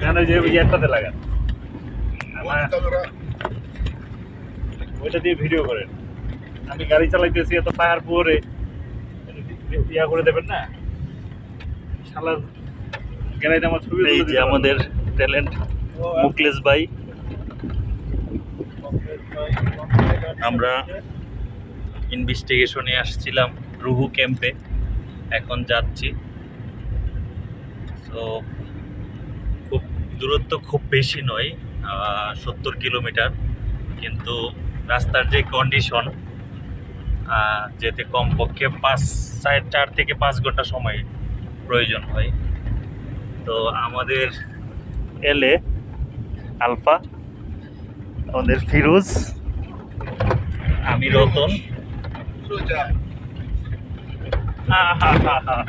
কেন যে লাগান। আমার Buona camera. ওইটা দিয়ে ভিডিও করেন। আমি গাড়ি চালাইতেছি এত পাহাড় পরে ইয়া করে দেবেন না? শালার গ্যারাইতে আমার ছবি এই যে আমাদের ট্যালেন্ট মুকলেশ ভাই। আমরা ইনভেস্টিগেশনে আসছিলাম রুহু ক্যাম্পে এখন যাচ্ছি। তো দূরত্ব খুব বেশি নয় সত্তর কিলোমিটার। কিন্তু রাস্তার যে কন্ডিশন যেতে কমপক্ষে পাঁচ সাড়ে চার থেকে পাঁচ ঘণ্টা সময় প্রয়োজন হয়। তো আমাদের এলে আলফা আমাদের ফিরোজ আমি Ratan.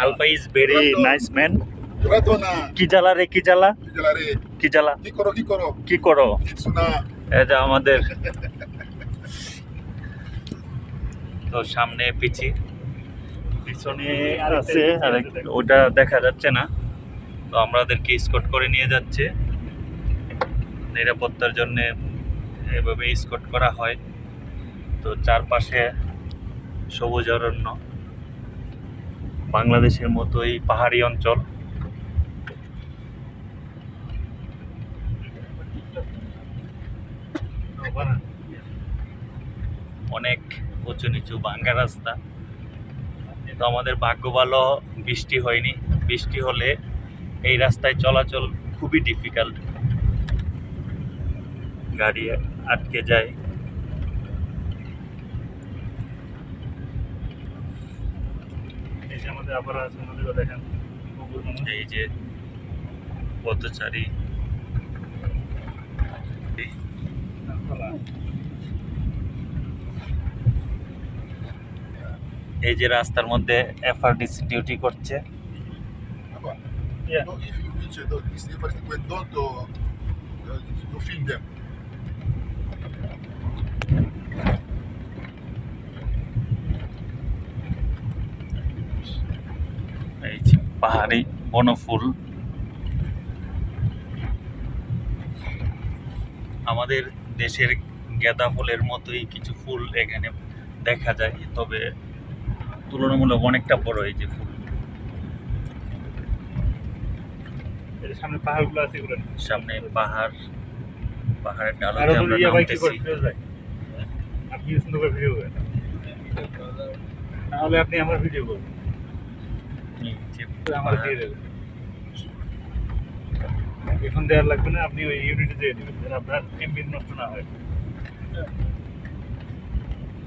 Alpha is very nice man কি জ্বালা রে কি জ্বালা. কি জ্বালা Kikoro kikoro. কি করো Kitsuna. এটা আমাদের তো সামনে পিছি পিছনে আছে আর ওটা দেখা যাচ্ছে না। তো আমাদেরকে স্কট করে নিয়ে যাচ্ছে। নিরাপত্তার জন্য এভাবে স্কট করা হয়। তো চারপাশে সবুজ অরণ্য। বাংলাদেশের মতোই পাহাড়ি অঞ্চল। অনেক উঁচু নিচু ভাঙ্গা রাস্তা। তো আমাদের ভাগ্য ভালো বৃষ্টি হয়নি। বৃষ্টি হলে এই রাস্তায় চলাচল খুবই ডিফিকাল্ট গাড়ি আটকে যায়। এই যে আমাদের আবার আছে নদীও দেখেন পুকুর মানুষ। এই যে পথচারী এই যে রাস্তার মধ্যে এফআরডিসি ডিউটি করছে। Uh, them. এই যে পাহাড়ি বনফুল। আমাদের দেশের গেঁদা ফুলের মতোই কিছু ফুল এখানে দেখা যায় তবে তুলনামূলক অনেকটা বড় এই যে ফুল। সামনে পাহাড়গুলো আছে এগুলো। সামনে পাহাড় পাহাড়ের ডালাতে আমরা নামতেছি। আপনি সুন্দর করে ভিডিও করেন তাহলে আপনি আমার ভিডিও যে আমার। দিয়ে দেবেন এখন দেওয়ার লাগবে না আপনি ওই ইউনিটে দিয়ে দেবেন আপনার এমবি নষ্ট না হয়।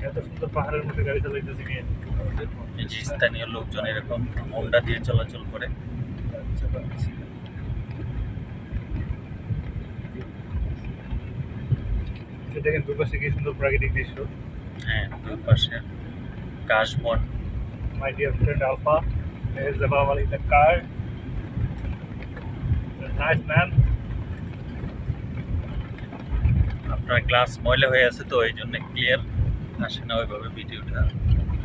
এত সুন্দর পাহাড়ের মধ্যে গাড়ি চালাইতেছি এই যে স্থানীয় লোকজন এরকম হোন্ডা দিয়ে চলাচল করে এই দেখেন দুপাশে কি সুন্দর প্রাকৃতিক দৃশ্য হ্যাঁ দুই পাশে কাশবন my dear friend Alpha. There's the Babal in the car. Nice man. আপনার গ্লাস ময়লা হয়ে আছে তো এই জন্য ক্লিয়ার আসে না ওইভাবে ভিডিওটা।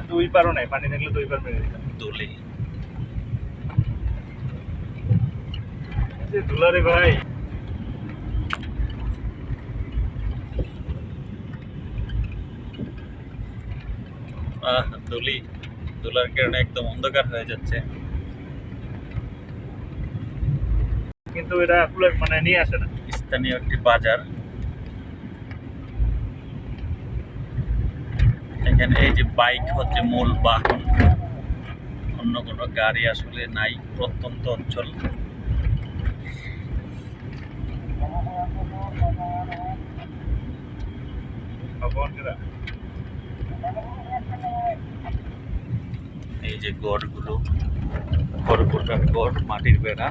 দুই পারও নাই পানি থাকলে দুই পার মেরে দিতাম। দোলে দুলারে ভাই। আহ দলি। দোলার কারণে একদম অন্ধকার হয়ে যাচ্ছে। কিন্তু এটা মানে নিয়ে আসে না। স্থানীয় একটি বাজার। এখানে এই যে বাইক হচ্ছে মূল বাহন। অন্য কোনো গাড়ি আসলে নাই প্রত্যন্ত অঞ্চল। এই যে গড়গুলো, খড়কুটার গড়, মাটির বেড়া।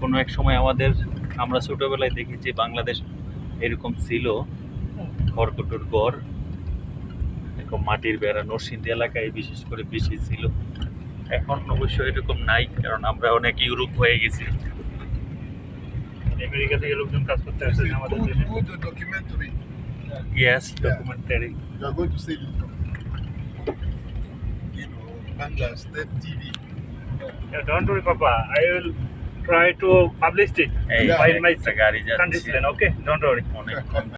কোনো এক সময় আমাদের, আমরা ছোটবেলায় দেখেছি বাংলাদেশ এরকম ছিল, খড়কুটোর গড়। এরকম মাটির বেড়া নরসিংদী এলাকায় বিশেষ করে বেশি ছিল। এখন অবশ্য এরকম নাই কারণ আমরা অনেক ইউরোপ হয়ে গেছি। আমেরিকা থেকে লোকজন কাজ করতে আসছে আমাদের. Yes documentary Bangla TV. try to publish it by my. Okay, don't worry. অনেকক্ষণ